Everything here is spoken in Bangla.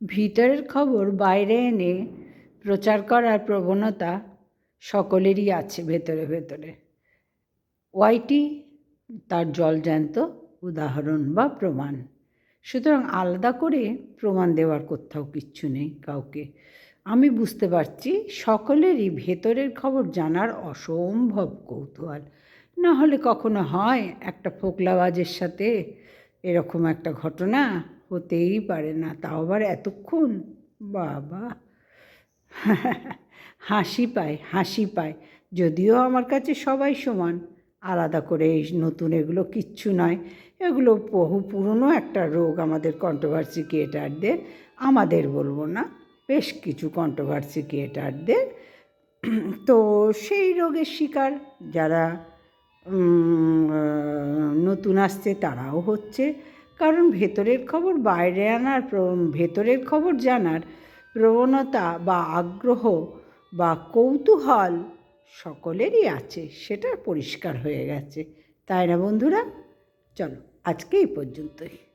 ভিতরের খবর বাইরে এনে প্রচার করার প্রবণতা সকলেরই আছে ভেতরে ভেতরে। ওয়াইটি তার জলজ্যান্ত উদাহরণ বা প্রমাণ। সুতরাং আলাদা করে প্রমাণ দেওয়ার কোথাও কিচ্ছু নেই কাউকে। আমি বুঝতে পারছি সকলেরই ভেতরের খবর জানার অসম্ভব কৌতূহল। না হলে কখনো হয় একটা ফোকলাবাজের সাথে এরকম একটা ঘটনা হতেই পারে না, তাও আবার এতক্ষণ? বাবা। হাসি পায় হাসি পায়। যদিও আমার কাছে সবাই সমান, আলাদা করে এই নতুন এগুলো কিচ্ছু নয়। এগুলো বহু পুরনো একটা রোগ আমাদের কন্ট্রোভার্সি ক্রিয়েটারদের আমাদের বলব না, বেশ কিছু কন্ট্রোভার্সি ক্রিয়েটারদের তো সেই রোগের শিকার যারা নতুন আসছে, তারাও হচ্ছে। কারণ ভেতরের খবর বাইরে আনার ভেতরের খবর জানার প্রবণতা বা আগ্রহ বা কৌতূহল সকলেরই আছে, সেটা পরিষ্কার হয়ে গেছে। তাই না বন্ধুরা? চলো, আজকে এই পর্যন্তই।